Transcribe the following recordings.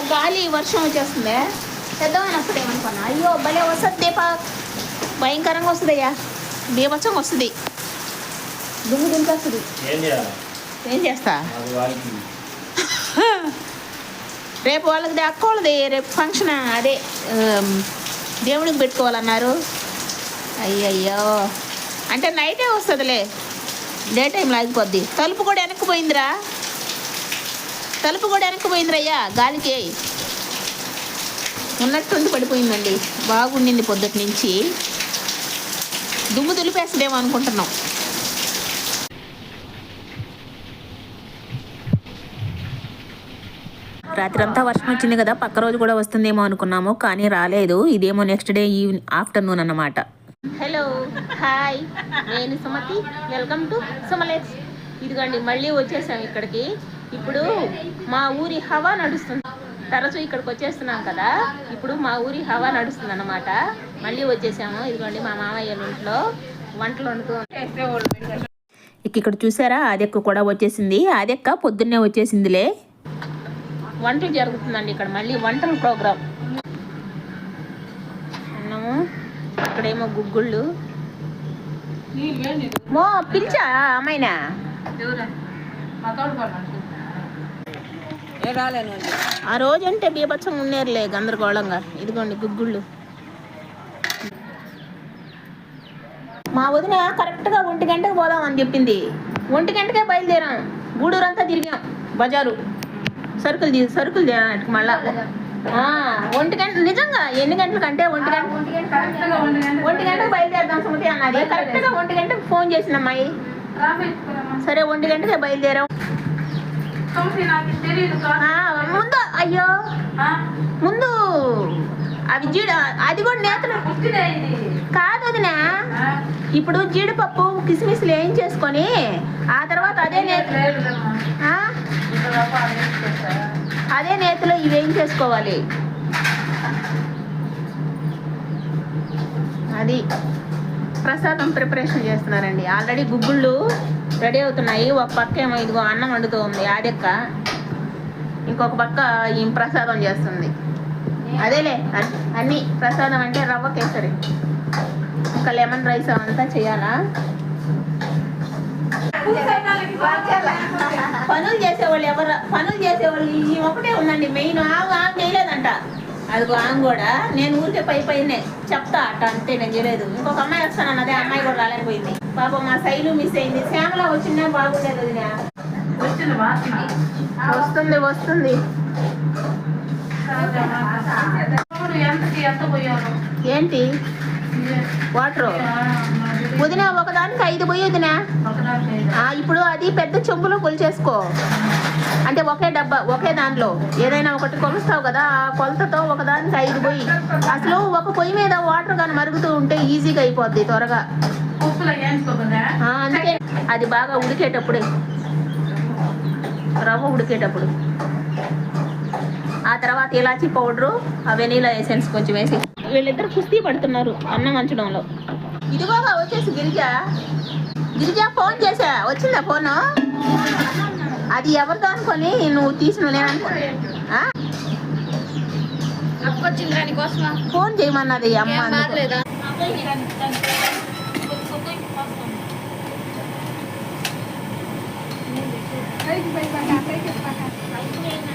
గాలి వర్షం వచ్చేస్తుంది. పెద్దవాని వస్తుంది ఏమనుకున్నా అయ్యో భలే వస్తుంది దీపక్ భయంకరంగా వస్తుందయ్యా. బీభత్సంగా వస్తుంది. దుమ్ము దింపేస్తుంది ఏం చేస్తా? రేపు వాళ్ళకి దక్కోళ్ళది రేపు ఫంక్షన్ అదే దేవుడికి పెట్టుకోవాలన్నారు. అయ్యయ్యో. అంటే నైటే వస్తుందిలే. డే టైంలో ఆగిపోద్ది. తలుపు కూడా వెనక్కి పోయిందిరా. తలుపు కూడా వెనక్కి పోయిందిరయ్యా గాలికి. ఉన్నట్టుండి పడిపోయిందండి. బాగుండింది పొద్దుటి నుంచి. దుమ్ము దులిపేస్తుందేమో అనుకుంటున్నాం. రాత్రి అంతా వర్షం వచ్చింది కదా పక్క రోజు కూడా వస్తుందేమో అనుకున్నాము కానీ రాలేదు. ఇదేమో నెక్స్ట్ డే ఈవినింగ్ ఆఫ్టర్నూన్ అన్నమాట. హలో హాయ్ నేను సుమతి. వెల్కమ్ టు సుమలేక్స్ ఇదిగోండి మళ్ళీ వచ్చేసాం ఇక్కడికి. ఇప్పుడు మా ఊరి హవా నడుస్తుంది. తరచూ ఇక్కడికి వచ్చేస్తున్నాం కదా. ఇప్పుడు మా ఊరి హవా నడుస్తుంది అన్నమాట మళ్ళీ వచ్చేసాము. ఇదిగోండి మా మామయ్య ఇంట్లో వంటలు వండుతూ ఇక ఇక్కడ చూసారా? ఆదెక్క కూడా వచ్చేసింది. ఆదెక్క పొద్దున్నే వచ్చేసిందిలే. వంటలు జరుగుతుందండి ఇక్కడ. మళ్ళీ వంటల ప్రోగ్రాం. అన్నము. ఇక్కడేమో గుగ్గుళ్ళు. మో పిలిచా అమ్మాయినా? ఆ రోజు అంటే బీభత్సంగా ఉండేరులే గందరగోళంగా. ఇదిగోండి గుగ్గుళ్ళు. మా వదిన కరెక్ట్గా ఒంటి గంటకు పోదాం అని చెప్పింది. ఒంటి గంటకే బయలుదేరాం. గూడూరు అంతా తిరిగాం. బజారు. సరుకులు తీ సరుకులు తేడానికి మళ్ళా. ఒంటి గంట నిజంగా ఎన్ని గంటలకంటే ఒంటి గంట ఒంటి గంటకు బయలుదేరదాం సుమతి అన్నది. కరెక్ట్గా ఒంటి గంటకు ఫోన్ చేసిన అమ్మాయి. సరే ఒంటి గంటకే బయలుదేరాం. ముందు అయ్యో. ముందు. అవి జీడ అది కూడా నేతలు. కాదు వదినా. ఇప్పుడు జీడిపప్పు కిస్మిస్లు ఏం చేసుకొని ఆ తర్వాత అదే నేత? అదే నేతిలో ఇవి ఏం చేసుకోవాలి? అది ప్రసాదం ప్రిపరేషన్ చేస్తున్నారండి. ఆల్రెడీ గుగ్గుళ్ళు రెడీ అవుతున్నాయి. ఒక పక్క ఏమో ఇదిగో అన్నం వండుతూ ఉంది ఇంకొక పక్క ఈ ప్రసాదం చేస్తుంది. అదేలే అన్ని ప్రసాదం అంటే రవ్వ కేసరి. ఇంకా లెమన్ రైస్ అవంతా చేయాలా? పనులు చేసేవాళ్ళు ఎవరు పనులు చేసేవాళ్ళు ఈ ఒకటే ఉందండి మెయిన్. ఆమె ఆమె చేయలేదంట. అదిగో ఆమె కూడా నేను ఊరికే పై పైనే చెప్తా అట్ట అంతే నేను చేయలేదు. ఇంకొక అమ్మాయి వస్తాను అదే అమ్మాయి కూడా రాలేకపోయింది. పాప మా శైలు మిస్ అయింది. శ్యామల వచ్చిందా? బాగుండేది వదినా. వస్తుంది వస్తుంది. ఏంటి? వాటర్? వదిన ఒకదానికి ఐదు పోయి వదినా. ఇప్పుడు అది పెద్ద చెంబులో కొలిచేసుకో. అంటే ఒకే డబ్బా ఒకే దాంట్లో. ఏదైనా ఒకటి కొలుస్తావు కదా ఆ కొలతతో ఒకదానికి ఐదు పొయ్యి అసలు ఒక పొయ్యి మీద వాటర్ కానీ మరుగుతూ ఉంటే ఈజీగా అయిపోద్ది త్వరగా. అందుకే. అది బాగా ఉడికేటప్పుడే. రవ్వ ఉడికేటప్పుడు. ఆ తర్వాత ఇలాచీ పౌడరు ఆ వెనీలా ఎసెన్స్ కొంచెం వేసి. వీళ్ళిద్దరు కుస్తీ పడుతున్నారు అన్నం వంచడంలో. ఇదిగోగా వచ్చేసి గిరిజ. గిరిజ ఫోన్ చేసా వచ్చిందా ఫోను? అది ఎవరితో అనుకొని నువ్వు తీసిన? ఫోన్ చేయమన్నది అమ్మ Thank you.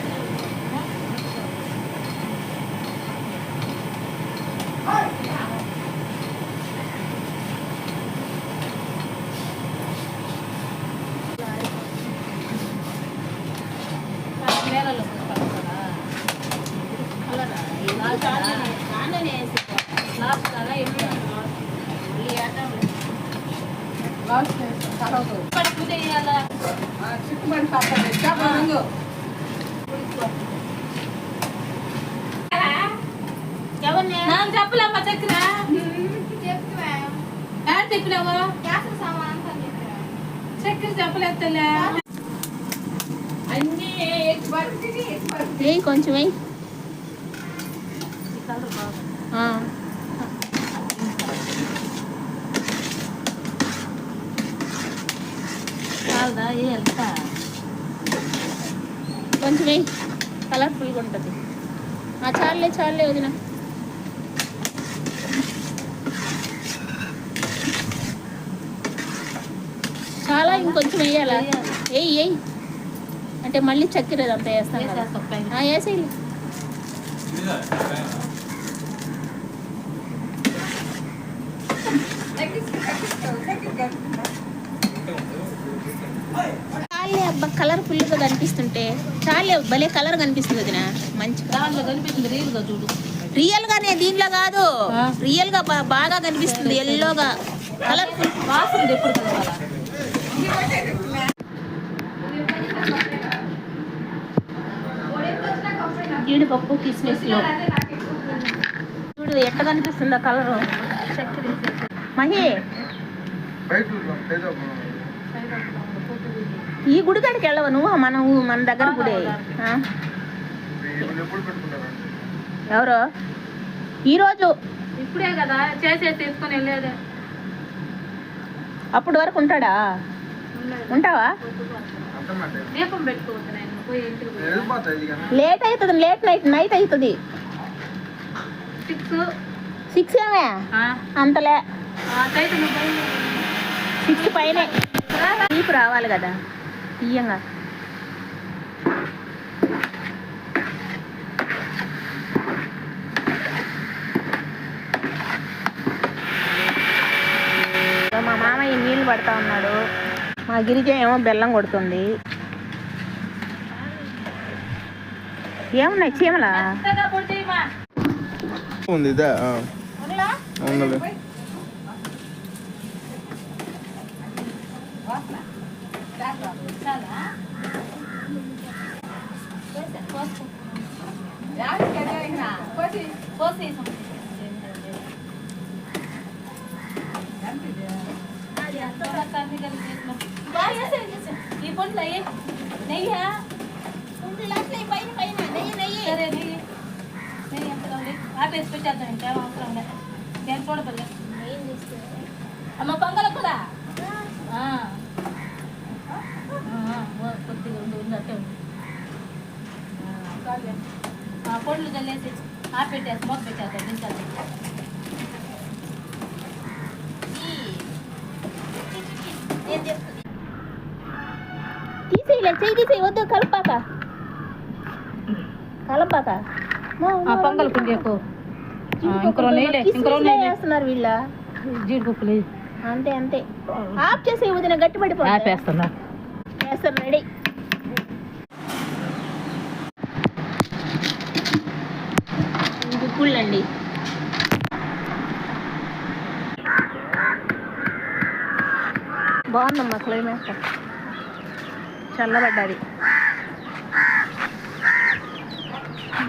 నాకు చెప్పలేమ్మా చక్కెర చెప్పినావు? చక్కెర చెప్పలేదు తల్లి అన్నీ కొంచెం ఆ. కాదా ఏ వెళ్తా కొంచెం కలర్ఫుల్గా ఉంటుంది. ఆ చాలే చాలే వదిన. చాలా ఇంకొంచెం వేయాలా? ఏయ్ ఏయ్ అంటే మళ్ళీ చక్కెర అంతా వేస్తాం కదా. వేసేస్తాం పైన. ఆ, వేసేయలే చాలే అబ్బా కలర్ఫుల్గా కనిపిస్తుంటే చాలే భలే కలర్ కనిపిస్తుంది వదిన. మంచి దాంట్లో కనిపించింది రీల్గా చూడు. రియల్ గానే దీంట్లో కాదు. రియల్గా బాగా కనిపిస్తుంది ఎల్లోగా కలర్ఫుల్ వాసన ఎప్పుడు జీడిపప్పు కిస్మిస్లో. చూడు ఎట్ట కనిపిస్తుందో కలర్ మహి ఈ గుడి కాడికి వెళ్ళవు నువ్వు? మన మన దగ్గర గుడి? ఎవరు? ఈరోజు ఇప్పుడే కదా చేసేసి తీసుకొని వెళ్ళేదే. అప్పటి వరకు ఉంటాడా? ఉంటావా. లేట్ అవుతుంది లేట్ నైట్ నైట్ అవుతుంది. సిక్స్. ఏమే? అంతలే. సిక్స్ పైనే. రావాలి కదా. తీయంగా మా మామయ్య నీళ్ళు పడతా ఉన్నాడు. మా గిరిజ ఏమో బెల్లం కొడుతుంది. ఏమున్నాయి చీమలా. ఉంది ఇదే ఆ, ఉందిలే చాలా? పోసే, పోసుకో. పోసేసాం. అది అంతా కన్ని కలిపి చేసినాం. బాగా చేసావు, చేసావు. ఈ పొండ్లు అయ్యి నెయ్యా సరే నెయ్యి నెయ్యి ఎంత కావాలి ఆపేసి పెట్టేద్దాం ఇంకా ఏం అవసరం లేదు నేను చూడబోలే అమ్మ పొంగల్ కూడా ఆ. ఆ, ఓ, కొద్దిగా ఉండి ఉంది అట్టే ఉంది ఆ, చాలులే. ఆ పొండ్లు చల్లేసి ఆపెట్టేసి మొక్క ఇంకో ఇంకో వేస్తున్నారు వీళ్ళ? జీడిపప్పులు అంతే అంతే. ఆఫ్ చేసే వదిన గట్టి పడిపోతుంది ఆపేస్తున్నా. వేస్తారు రెడీ. గుప్పుళ్ళండి బాగుందమ్మా క్లైమేట్. చల్లబడ్డది.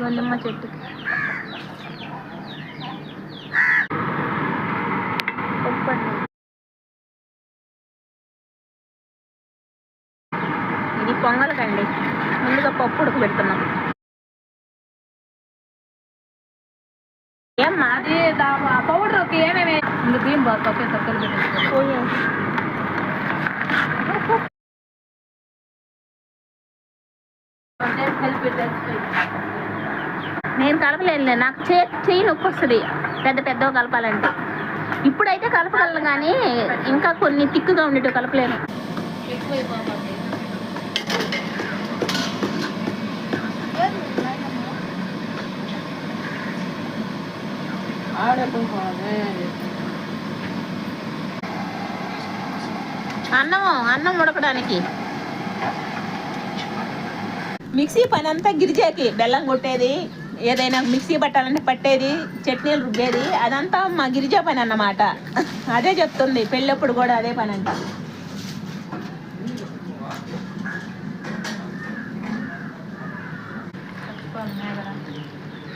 గొల్లమ్మ చెట్టు పప్పండి ఇది పొంగలకండి ముందుగా పప్పు ఉడకబెడుతున్నాం ఏమ్మా అది పౌడర్ ఏమేమి ఇంక బియ్యం బాగా పక్కన తక్కువ పెట్టేసుకోవాలి పోయే. కలిపి పెట్టేసుకోవాలి నేను కలపలేనులే నాకు చే చెయ్యి నొప్పి వస్తుంది. పెద్ద పెద్దగా కలపాలంటే. ఇప్పుడైతే కలపగలను కానీ ఇంకా కొన్ని తిక్కుగా ఉండేటో కలపలేను. అన్నం అన్నం ఉడకడానికి. మిక్సీ పని అంతా గిరిజాకి బెల్లం కొట్టేది. ఏదైనా మిక్సీ పట్టాలంటే పట్టేది చట్నీలు రుబ్బేది అదంతా మా గిరిజా పని అన్నమాట. అదే చెప్తుంది పెళ్ళప్పుడు కూడా అదే పని అంట.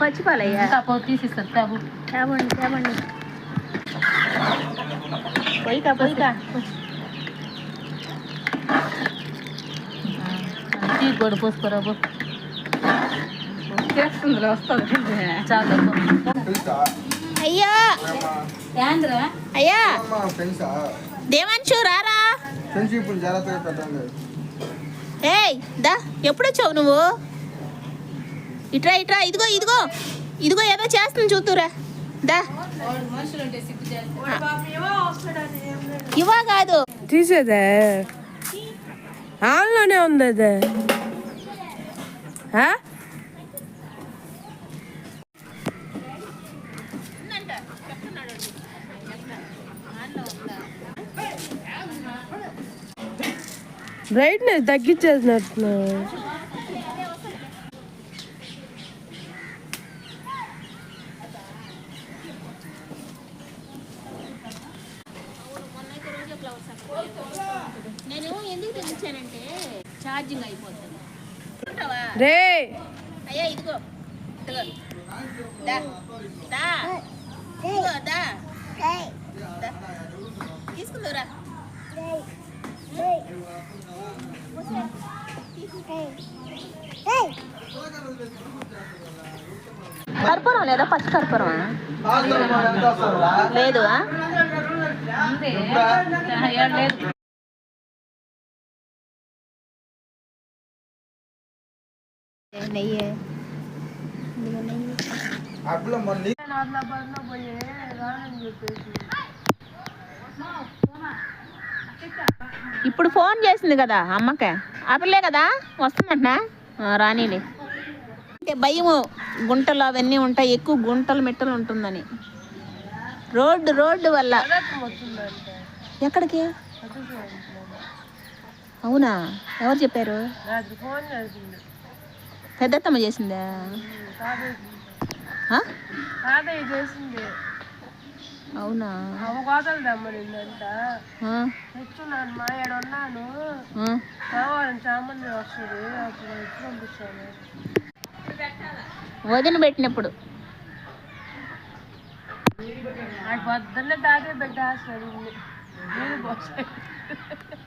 పచ్చిపాలయ్యా తీసిస్తారు పోయికా పోయికా టీ కూడా పోసుకోరా బో చేస్తుంది వస్తుంది చాలా అయ్యా అయ్యా రారా ఏయ్ దా ఎప్పుడు వచ్చావు నువ్వు? ఇట్రా ఇట్రా ఇదిగో ఇదిగో. ఇదిగో ఏదో చేస్తుంది చూతురా దా. ఇవా కాదు. తీసేదే. ఆన్లోనే ఉంది అది బ్రైట్నెస్ తగ్గించేసినట్టు. నేను ఎందుకు తెచ్చానంటే ఛార్జింగ్ అయిపోతుంది. రే! అయ్యా ఇదిగో. ఇదిగో. దా. దా. ఇదిగో దా. దా. తీసుకుందురా కర్పూరం లేదా పచ్చి కర్పూరమా లేదు ఆ? లేదు నెయ్యి అప్పుడు మళ్ళీ ఇప్పుడు ఫోన్ చేసింది కదా అమ్మకే. ఆ పిల్లే కదా వస్తుందంటనా రానీలే. అంటే భయము గుంటలు అవన్నీ ఉంటాయి ఎక్కువ గుంటలు మెట్టలు ఉంటుందని. రోడ్డు రోడ్డు వల్ల. ఎక్కడికి? అవునా? ఎవరు చెప్పారు? పెద్దత్తమ్మ చేసిందా? చేసింది. అవునా? అవ కోతలు దమ్మనిందంట ఆ, తెచ్చున్నాను మా ఏడు ఉన్నాను. ఆ. కావాలని చామంది వస్తుంది అప్పుడు వచ్చి పంపించాను వదిన పెట్టినప్పుడు. పొద్దున్నే నీళ్ళు పోసాయి.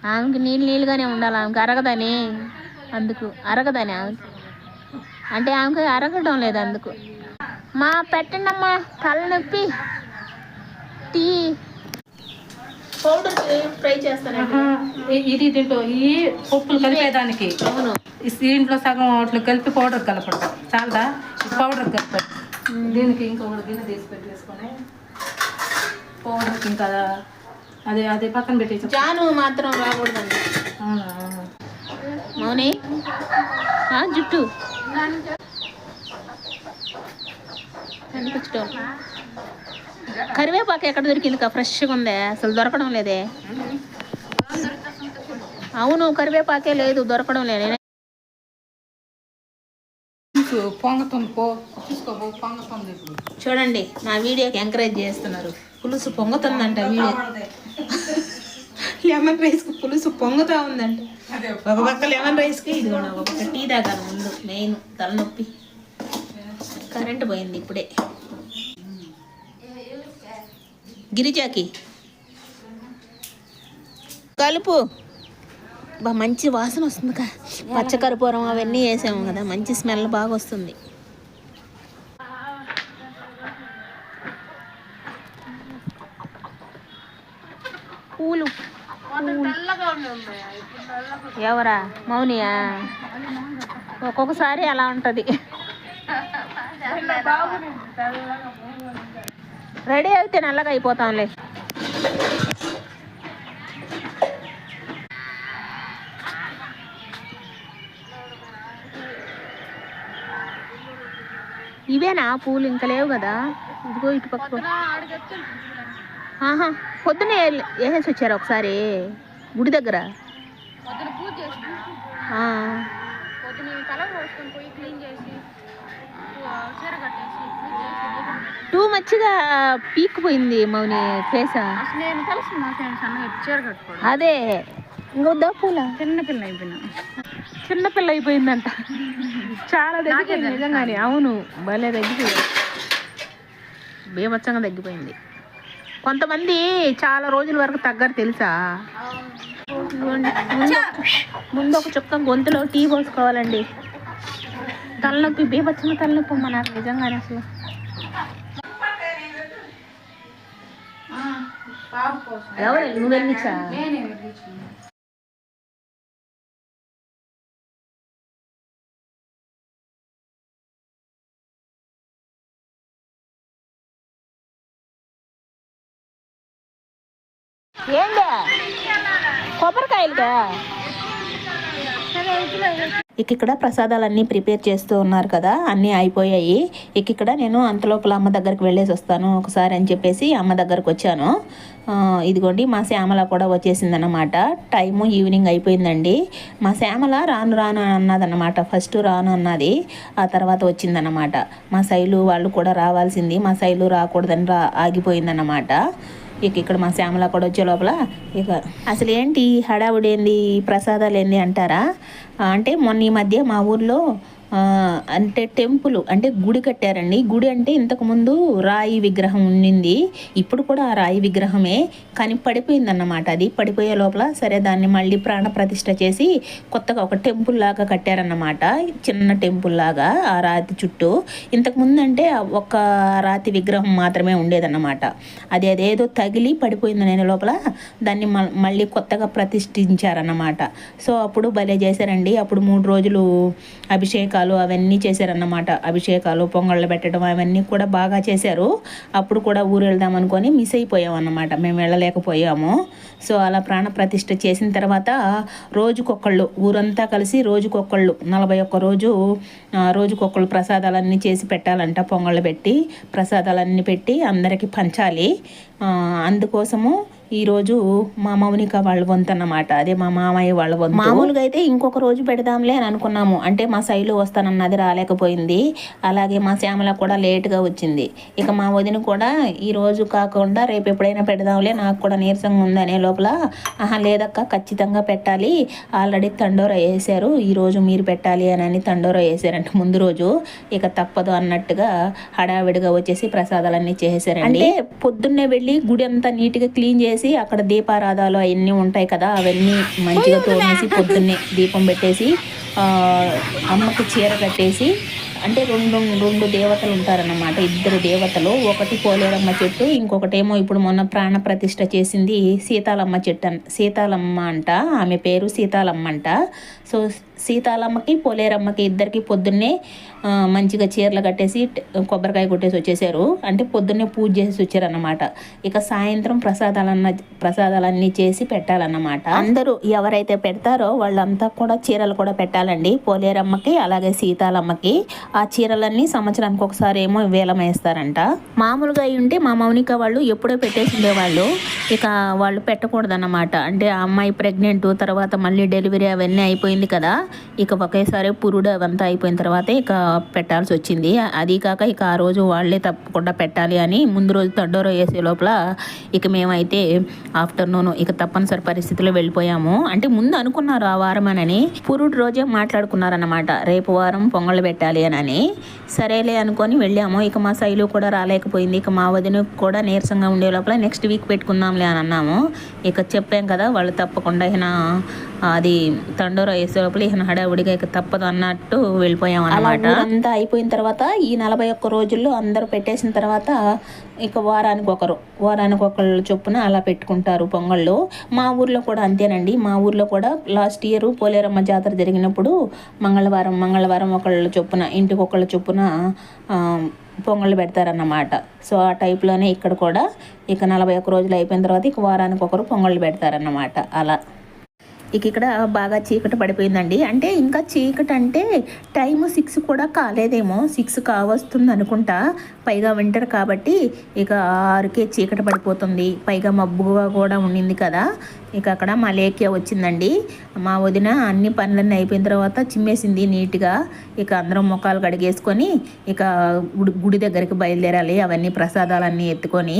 ఆమెకి నీళ్ళు నీళ్ళుగానే ఉండాలి. ఆమెకి అరగదని అందుకు. అరగదని ఆమెకి. అంటే ఆమెకి అరగడం లేదు అందుకు. మా పెట్టండి అమ్మా తలనొప్పి. టీ. పౌడర్ ఫ్రై చేస్తానండి. ఇ- ఇది దీంట్లో ఈ పప్పులు కలిపేదానికి. అవును. ఈ దీంట్లో సగం వాటిలో కలిపి పౌడర్ కలపడం. చాలదా? పౌడర్ కలపడం దీనికి ఇంకొకటి గిన్నె తీసి పెట్టేసుకొని పౌడర్కి ఇంకా అదే అదే పక్కన పెట్టేసి జాను మాత్రం రాకూడదండి. అవునా? మౌని? జుట్టు. కనిపించడం కరివేపాకు ఎక్కడ దొరికింది కా? ఫ్రెష్గా ఉందే? అసలు దొరకడం లేదే. అవును కరివేపాకే లేదు దొరకడం లేదు. చూడండి నా వీడియోకి ఎంకరేజ్ చేస్తున్నారు. పులుసు పొంగుతుందంట వీడియో. లెమన్ రైస్కి పులుసు పొంగుతా ఉందంట. ఒక పక్క లెమన్ రైస్కి ఇది ఒక టీ తాగాలి ముందు మెయిన్ తలనొప్పి. కరెంట్ పోయింది ఇప్పుడే. గిరిజాకి. కలుపు. బా మంచి వాసన వస్తుంది కా పచ్చకర్పూరం అవన్నీ వేసాము కదా మంచి స్మెల్ బాగా వస్తుంది. పూలు. ఎవరా? మౌనియా? ఒక్కొక్కసారి అలా ఉంటుంది. బాగుంది తెల్లగా రెడీ అయితే నల్లగా అయిపోతాంలే. ఇవేనా? పూలు ఇంకా లేవు కదా. ఇదిగో ఇటు పక్క ఆహా పొద్దునే వేసేసి వచ్చారు ఒకసారి? గుడి దగ్గర? పొద్దున టూ మచ్గా పీక్కుపోయింది మౌని ఫేసా అసలు నేను కలిసి మా సన్నగా చీర కట్టుకోవడం. అదే. ఇంకొద్దా పూల చిన్న పిల్ల అయిపోయినా. చిన్నపిల్ల అయిపోయిందంట. చాలా తగ్గిపోయింది నిజంగానే. అవును. భలే తగ్గిపోయింది బీభత్సంగా తగ్గిపోయింది కొంతమంది చాలా రోజుల వరకు తగ్గరు తెలుసా? ముందు ఒక చుక్క గొంతులో టీ పోసుకోవాలండి. తలనొప్పి బీభత్సమ తలనొప్పి అమ్మ నాకు నిజంగానే అసలు. ఎవరు? నువ్వు వెళ్ళిచ్చా ఏంటి కొబ్బరికాయలుగా ఇక ఇక్కడ ప్రసాదాలన్నీ ప్రిపేర్ చేస్తూ ఉన్నారు కదా అన్నీ అయిపోయాయి. ఇక ఇక్కడ నేను అంతలోపల అమ్మ దగ్గరికి వెళ్ళేసి వస్తాను ఒకసారి అని చెప్పేసి అమ్మ దగ్గరకు వచ్చాను. ఇదిగోండి మా శ్యామల కూడా వచ్చేసిందన్నమాట. టైము ఈవినింగ్ అయిపోయిందండి. మా శ్యామల రాను రాను అన్నదన్నమాట. ఫస్ట్ రాను అన్నది ఆ తర్వాత వచ్చిందన్నమాట. మా శైలు వాళ్ళు కూడా రావాల్సింది మా శైలు రాకూడదని రా ఆగిపోయిందన్నమాట. ఇక ఇక్కడ మా శ్యామల కూడా వచ్చే లోపల ఇక అసలు ఏంటి హడావుడి ఏంది ప్రసాదాలు ఏంది అంటారా? అంటే మొన్న ఈ మధ్య మా ఊర్లో అంటే టెంపుల్ అంటే గుడి కట్టారండి. గుడి అంటే ఇంతకుముందు రాయి విగ్రహం ఉండింది ఇప్పుడు కూడా ఆ రాయి విగ్రహమే కానీ పడిపోయిందన్నమాట. అది పడిపోయే లోపల సరే దాన్ని మళ్ళీ ప్రాణ ప్రతిష్ట చేసి కొత్తగా ఒక టెంపుల్ లాగా కట్టారన్నమాట. చిన్న టెంపుల్ లాగా ఆ రాతి చుట్టూ. ఇంతకుముందు అంటే ఒక రాతి విగ్రహం మాత్రమే ఉండేదన్నమాట. అది అదేదో తగిలి పడిపోయింది నేను లోపల దాన్ని మ- మళ్ళీ కొత్తగా ప్రతిష్ఠించారన్నమాట. సో అప్పుడు భలే చేశారండి. అప్పుడు మూడు రోజులు అభిషేకాలు అవన్నీ చేశారన్నమాట. అభిషేకాలు పొంగళ్ళు పెట్టడం అవన్నీ కూడా బాగా చేశారు. అప్పుడు కూడా ఊరు వెళ్దాం అనుకొని మిస్ అయిపోయాం అన్నమాట. మేము వెళ్ళలేకపోయాము. సో అలా ప్రాణ ప్రతిష్ఠ చేసిన తర్వాత రోజుకొకళ్ళు ఊరంతా కలిసి రోజుకొకళ్ళు నలభై ఒక్క రోజు రోజుకొక్కళ్ళు రోజుకొకళ్ళు ప్రసాదాలన్నీ చేసి పెట్టాలంట పొంగళ్ళు పెట్టి ప్రసాదాలన్నీ పెట్టి అందరికీ పంచాలి. అందుకోసము ఈరోజు మా మౌనిక వాళ్ళ వంతు అన్నమాట. అదే మా మామయ్య వాళ్ళ వంతు. మామూలుగా అయితే ఇంకొక రోజు పెడదాంలే అని అనుకున్నాము. అంటే మా శైలు వస్తానన్నది రాలేకపోయింది. అలాగే మా శ్యామల కూడా లేట్గా వచ్చింది. ఇక మా వదిన కూడా ఈ రోజు కాకుండా రేపు ఎప్పుడైనా పెడదాంలే నాకు కూడా నీరసంగా ఉందనే లోపల ఆహా లేదక్క ఖచ్చితంగా పెట్టాలి. ఆల్రెడీ తండోరా వేసారు ఈరోజు మీరు పెట్టాలి అని అని తండోరా వేసారంట ముందు రోజు. ఇక తప్పదు అన్నట్టుగా హడావిడిగా వచ్చేసి ప్రసాదాలన్నీ చేసేసారండి పొద్దున్నే వెళ్ళి గుడి అంతా నీట్గా క్లీన్ చేసి అక్కడ దీపారాధాలు అవన్నీ ఉంటాయి కదా అవన్నీ మంచిగా తోమేసి పొద్దున్నే దీపం పెట్టేసి అమ్మకి చీర కట్టేసి అంటే రెండు రెండు దేవతలు ఉంటారన్నమాట ఇద్దరు దేవతలు. ఒకటి పోలేరమ్మ చెట్టు ఇంకొకటేమో ఇప్పుడు మొన్న ప్రాణ ప్రతిష్ఠ చేసింది సీతాలమ్మ చెట్టు అన్ సీతాలమ్మ అంట ఆమె పేరు సీతాలమ్మ అంట. సో సీతాలమ్మకి పోలేరమ్మకి ఇద్దరికి పొద్దున్నే మంచిగా చీరలు కట్టేసి కొబ్బరికాయ కొట్టేసి వచ్చేసారు. అంటే పొద్దున్నే పూజ చేసి వచ్చారన్నమాట. ఇక సాయంత్రం ప్రసాదాలన్న ప్రసాదాలన్నీ చేసి పెట్టాలన్నమాట. అందరూ ఎవరైతే పెడతారో వాళ్ళంతా కూడా చీరలు కూడా పెట్టాలండి. పోలేరమ్మకి అలాగే సీతాలమ్మకి. ఆ చీరలన్నీ సంవత్సరానికి ఒకసారి ఏమో వేలం వేస్తారంట. మామూలుగా అయి ఉంటే మా మౌనిక వాళ్ళు ఎప్పుడో పెట్టేసి ఉండేవాళ్ళు. ఇక వాళ్ళు పెట్టకూడదన్నమాట. అంటే ఆ అమ్మాయి ప్రెగ్నెంట్ తర్వాత మళ్ళీ డెలివరీ అవన్నీ అయిపోయింది కదా. ఇక ఒకేసారి పురుడు అవంతా అయిపోయిన తర్వాత ఇక పెట్టాల్సి వచ్చింది అది కాక ఇక ఆ రోజు వాళ్ళే తప్పకుండా పెట్టాలి అని ముందు రోజు తండోర వేసే లోపల ఇక మేమైతే ఆఫ్టర్నూన్ ఇక తప్పనిసరి పరిస్థితిలో వెళ్ళిపోయాము. అంటే ముందు అనుకున్నారు ఆ వారం అని పురుడు రోజే మాట్లాడుకున్నారన్నమాట. రేపు వారం పొంగళ్ళు పెట్టాలి అని అని సరేలే అనుకొని వెళ్ళాము. ఇక మా శైలు కూడా రాలేకపోయింది. ఇక మా వదిన కూడా నీరసంగా ఉండే లోపల నెక్స్ట్ వీక్ పెట్టుకుందాంలే అని అన్నాము. ఇక చెప్పాం కదా వాళ్ళు తప్పకుండా అది తండోర వేసే లోపల ఈయన హడావుడిగా ఇక తప్పదు అన్నట్టు వెళ్ళిపోయాం అనమాట అంతా అయిపోయిన తర్వాత ఈ నలభై ఒక్క రోజుల్లో అందరూ పెట్టేసిన తర్వాత ఇక వారానికి ఒకరు వారానికి ఒకళ్ళు చొప్పున అలా పెట్టుకుంటారు పొంగళ్ళు. మా ఊర్లో కూడా అంతేనండి. మా ఊర్లో కూడా లాస్ట్ ఇయర్ పోలేరమ్మ జాతర జరిగినప్పుడు మంగళవారం మంగళవారం ఒకళ్ళు చొప్పున ఇంటికి ఒకళ్ళు చొప్పున పొంగళ్ళు పెడతారన్నమాట. సో ఆ టైప్లోనే ఇక్కడ కూడా ఇక నలభై ఒక్క రోజులు అయిపోయిన తర్వాత ఇక వారానికి ఒకరు పొంగళ్ళు పెడతారన్నమాట. అలా. ఇక ఇక్కడ బాగా చీకటి పడిపోయిందండి. అంటే ఇంకా చీకటి అంటే టైం సిక్స్ కూడా కాలేదేమో. సిక్స్ కావస్తుంది అనుకుంటా పైగా వింటర్ కాబట్టి ఇక ఆరుకే చీకటి పడిపోతుంది. పైగా మబ్బుగా కూడా ఉండింది కదా. ఇక అక్కడ మలేకియా వచ్చిందండి. మా వదిన అన్ని పనులన్నీ అయిపోయిన తర్వాత చిమ్మేసింది నీట్గా. ఇక అందరం ముఖాలు కడిగేసుకొని ఇక గుడి గుడి దగ్గరికి బయలుదేరాలి. అవన్నీ ప్రసాదాలన్నీ ఎత్తుకొని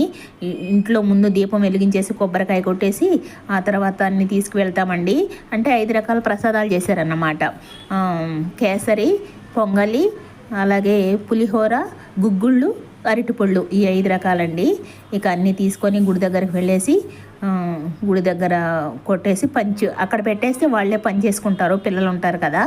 ఇంట్లో ముందు దీపం వెలిగించేసి కొబ్బరికాయ కొట్టేసి ఆ తర్వాత అన్ని తీసుకువెళ్తామండి. అంటే ఐదు రకాల ప్రసాదాలు చేశారన్నమాట. కేసరి పొంగలి అలాగే పులిహోర గుగ్గుళ్ళు అరటిపళ్ళు ఈ ఐదు రకాలండి. ఇక అన్నీ తీసుకొని గుడి దగ్గరికి వెళ్ళేసి గుడి దగ్గర కొట్టేసి పంచు అక్కడ పెట్టేస్తే వాళ్ళే పని చేసుకుంటారు పిల్లలు ఉంటారు కదా.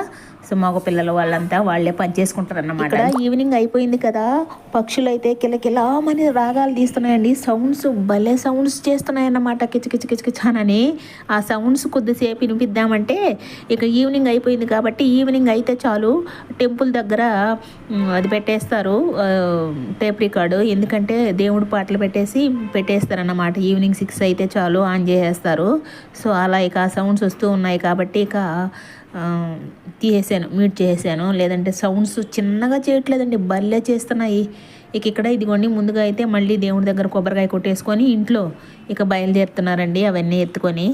సో మగ పిల్లలు వాళ్ళంతా వాళ్ళే పని చేసుకుంటారు అన్నమాట ఈవినింగ్ అయిపోయింది కదా. పక్షులు అయితే కిలకిలామని రాగాలు తీస్తున్నాయండి. సౌండ్స్ భలే సౌండ్స్ చేస్తున్నాయన్నమాట. కిచ కిచ కిచ కిచానని ఆ సౌండ్స్ కొద్దిసేపు వినిపిద్దామంటే ఇక ఈవినింగ్ అయిపోయింది కాబట్టి ఈవినింగ్ అయితే చాలు. టెంపుల్ దగ్గర అది పెట్టేస్తారు. టేప్ రికార్డు ఎందుకంటే దేవుడు పాటలు పెట్టేసి పెట్టేస్తారన్నమాట. ఈవినింగ్ సిక్స్ అయితే చాలు ఆన్ చేసేస్తారు. సో అలా ఇక సౌండ్స్ వస్తూ ఉన్నాయి కాబట్టి ఇక తీసేసాను మ్యూట్ చేసేసాను. లేదంటే సౌండ్స్ చిన్నగా చేయట్లేదండి. భలే చేస్తున్నాయి. ఇక ఇక్కడ ఇదిగోండి ముందుగా అయితే మళ్ళీ దేవుడి దగ్గర కొబ్బరికాయ కొట్టేసుకొని ఇంట్లో ఇక బయలుదేరుతున్నారండి అవన్నీ ఎత్తుకొని.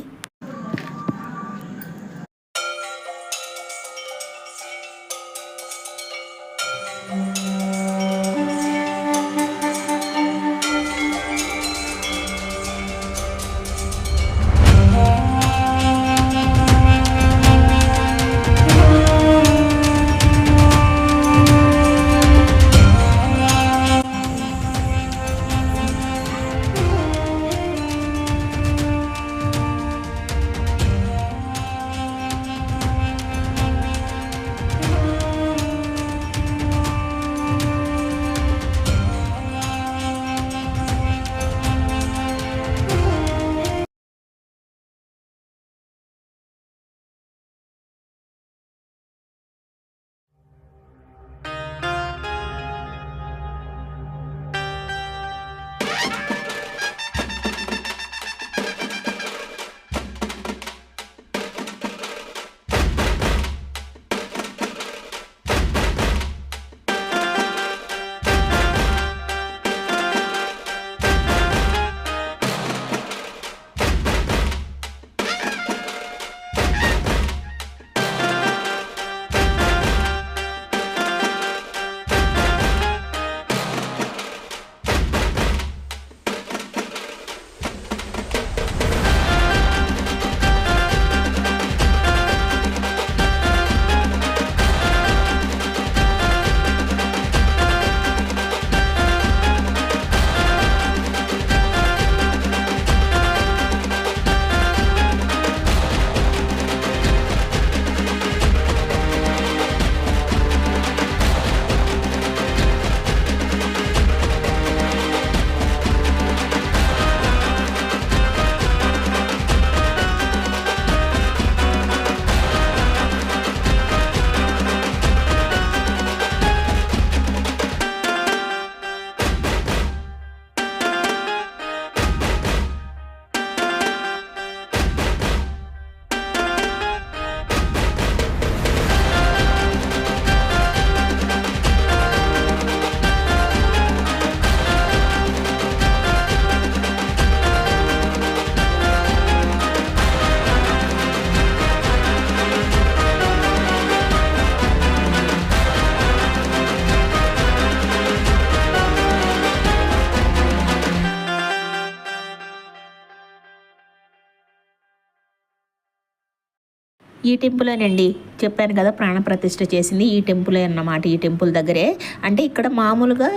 ఈ టెంపులేనండి చెప్పాను కదా ప్రాణ ప్రతిష్ఠ చేసింది ఈ టెంపులే అన్నమాట ఈ టెంపుల్ దగ్గరే. అంటే ఇక్కడ మామూలుగా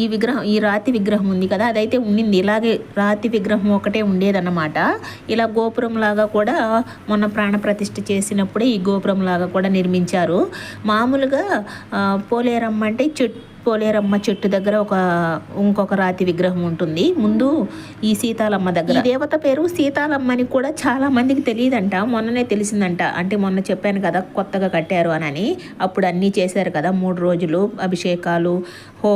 ఈ విగ్రహం ఈ రాతి విగ్రహం ఉంది కదా అదైతే ఉండింది. ఇలాగే రాతి విగ్రహం ఒకటే ఉండేదన్నమాట. ఇలా గోపురం లాగా కూడా మొన్న ప్రాణ ప్రతిష్ఠ చేసినప్పుడే ఈ గోపురం లాగా కూడా నిర్మించారు. మామూలుగా పోలేరమ్మ అంటే చెట్టు పోలేరమ్మ చెట్టు దగ్గర ఒక ఇంకొక రాతి విగ్రహం ఉంటుంది. ముందు ఈ సీతాలమ్మ దగ్గర. ఈ దేవత పేరు సీతాలమ్మ అని కూడా చాలా మందికి తెలియదంట. మొన్ననే తెలిసిందంట. అంటే మొన్న చెప్పాను కదా కొత్తగా కట్టారు అని. అప్పుడు అన్నీ చేశారు కదా మూడు రోజులు అభిషేకాలు హో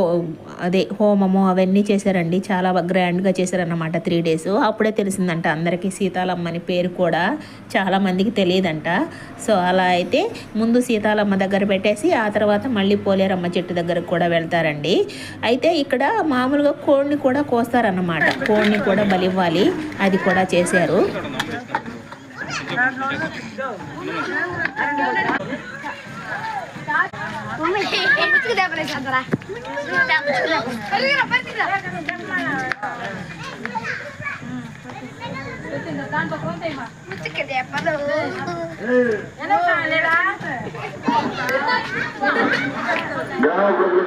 అదే హోమము అవన్నీ చేశారండి. చాలా గ్రాండ్గా చేశారన్నమాట త్రీ డేస్. అప్పుడే తెలిసిందంట అందరికీ సీతాలమ్మ అని పేరు కూడా చాలామందికి తెలియదంట. సో అలా అయితే ముందు సీతాలమ్మ దగ్గర పెట్టేసి ఆ తర్వాత మళ్ళీ పోలేరమ్మ చెట్టు దగ్గరకు కూడా వెళ్తారండి. అయితే ఇక్కడ మామూలుగా కోడిని కూడా కోస్తారన్నమాట. కోడిని కూడా బలివ్వాలి. అది కూడా చేశారు.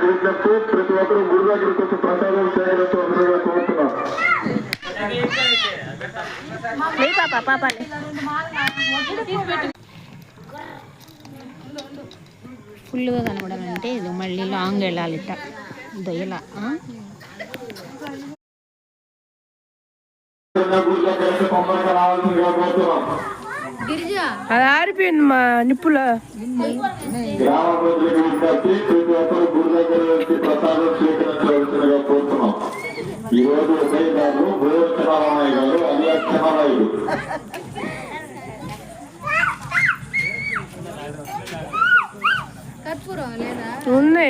విజ్ఞప్తి ప్రతి ఒక్కరూ గుడి దగ్గరికి వచ్చి ప్రసాదం చేయాలని తొందరగా కోరుతున్నాం లే పాప ఫుల్గా కనబడాలంటే ఇది మళ్ళీ లాంగ్ వెళ్ళాలి ఇట్ట దొయ్యలా అది ఆరిపోయింది మా నిప్పుల. ఈ రోజు ఉదయం గారు బృహస్పరామయ్య గారు అలియాస్ చిన్నరాయుడు ఉంది.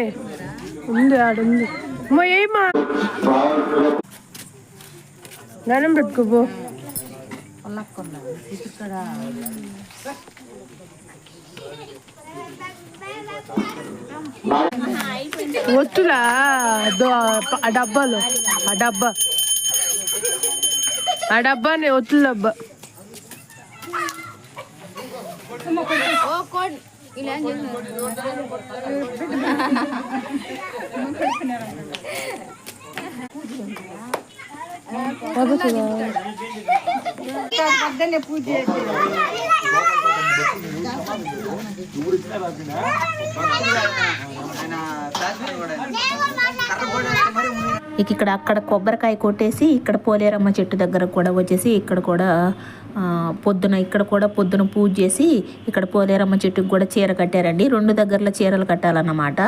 ఉంది ఆడుంది ఉంది. ఏమా? రావాల్సిన దండం పెట్టుకోపో దో- ఆ డబ్బాలో ఆ డబ్బా. ఆ డబ్బానే ఒత్తుల డబ్బా. ఇలా ఏం ఇక ఇక్కడ అక్కడ కొబ్బరికాయ కొట్టేసి ఇక్కడ పోలేరమ్మ చెట్టు దగ్గర కూడా వచ్చేసి ఇక్కడ కూడా పొద్దున ఇక్కడ కూడా పొద్దున పూజ చేసి ఇక్కడ పోలేరమ్మ చెట్టుకు కూడా చీర కట్టారండి. రెండు దగ్గరలో చీరలు కట్టాలన్నమాట.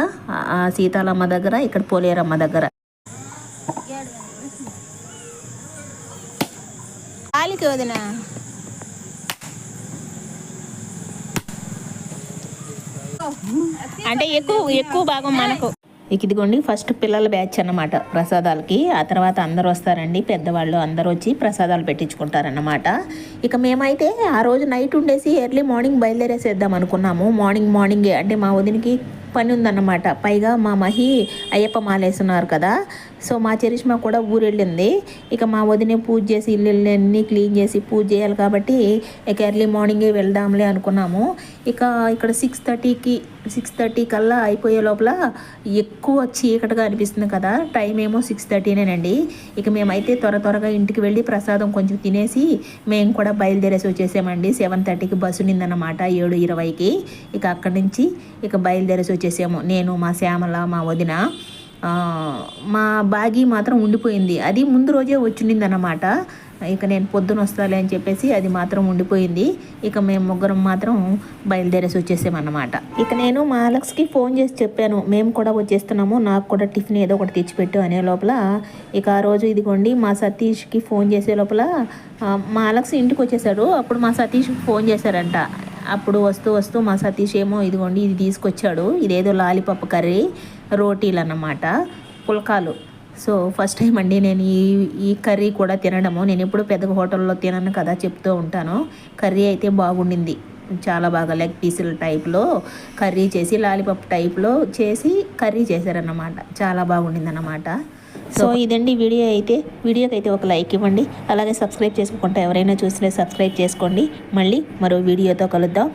సీతాలమ్మ దగ్గర ఇక్కడ పోలేరమ్మ దగ్గర. వదిన. అంటే ఎక్కువ ఎక్కువ భాగం మనకు. ఇక ఇదిగోండి ఫస్ట్ పిల్లల బ్యాచ్ అన్నమాట ప్రసాదాలకి. ఆ తర్వాత అందరూ వస్తారండి పెద్దవాళ్ళు అందరూ వచ్చి ప్రసాదాలు పెట్టించుకుంటారన్నమాట. ఇక మేమైతే ఆ రోజు నైట్ ఉండేసి ఎర్లీ మార్నింగ్ బయలుదేరేసేద్దాం అనుకున్నాము. మార్నింగ్ మార్నింగే అంటే మా వదినికి పని ఉందన్నమాట. పైగా మా మహి అయ్యప్ప మాలేస్తున్నారు కదా సో మా చరిష్మా కూడా ఊరెళ్ళింది. ఇక మా వదినే పూజ చేసి ఇల్లు అన్నీ క్లీన్ చేసి పూజ చేయాలి కాబట్టి ఇక ఎర్లీ మార్నింగే వెళ్దాంలే అనుకున్నాము. ఇక ఇక్కడ సిక్స్ థర్టీకి సిక్స్ థర్టీ కల్లా అయిపోయే లోపల ఎక్కువ చీకటిగా అనిపిస్తుంది కదా. టైం ఏమో సిక్స్ థర్టీనేనండి. ఇక మేమైతే త్వర త్వరగా ఇంటికి వెళ్ళి ప్రసాదం కొంచెం తినేసి మేము కూడా బయలుదేరేసి వచ్చేసామండి. సెవెన్ థర్టీకి బస్సు నిందన్నమాట ఏడు ఇరవైకి. ఇక అక్కడి నుంచి ఇక బయలుదేరేసి వచ్చేసాము. నేను మా శ్యామల మా వదిన. మా బాగి మాత్రం ఉండిపోయింది. అది ముందు రోజే వచ్చిండింది అన్నమాట ఇక నేను పొద్దున వస్తాలే అని చెప్పేసి అది మాత్రం ఉండిపోయింది. ఇక మేము ముగ్గురం మాత్రం బయలుదేరేసి వచ్చేసామన్నమాట. ఇక నేను మా అలక్స్కి ఫోన్ చేసి చెప్పాను. మేము కూడా వచ్చేస్తున్నాము. నాకు కూడా టిఫిన్ ఏదో ఒకటి తెచ్చిపెట్టు అనే లోపల. ఇక ఆ రోజు ఇదిగోండి మా సతీష్కి ఫోన్ చేసే లోపల మా అలక్స్ ఇంటికి వచ్చేసాడు. అప్పుడు మా సతీష్కి ఫోన్ చేశారంట. అప్పుడు వస్తూ వస్తూ మా సతీష్ ఏమో ఇదిగోండి ఇది తీసుకొచ్చాడు. ఇదేదో లాలీపప్పు కర్రీ. రోటీలు అన్నమాట పుల్కాలు. సో ఫస్ట్ టైం అండి నేను ఈ ఈ కర్రీ కూడా తినడము. నేను ఎప్పుడు పెద్ద హోటల్లో తినను కదా చెప్తూ ఉంటాను. కర్రీ అయితే బాగుండింది. చాలా బాగా లెగ్ పీసుల టైప్లో కర్రీ చేసి లాలీపప్ టైప్లో చేసి కర్రీ చేశారన్నమాట. చాలా బాగుండింది అన్నమాట సో ఇదండి వీడియో అయితే. వీడియోకి అయితే ఒక లైక్ ఇవ్వండి. అలాగే సబ్స్క్రైబ్ చేసుకోకుండా ఎవరైనా చూసినా సబ్స్క్రైబ్ చేసుకోండి. మళ్ళీ మరో వీడియోతో కలుద్దాం.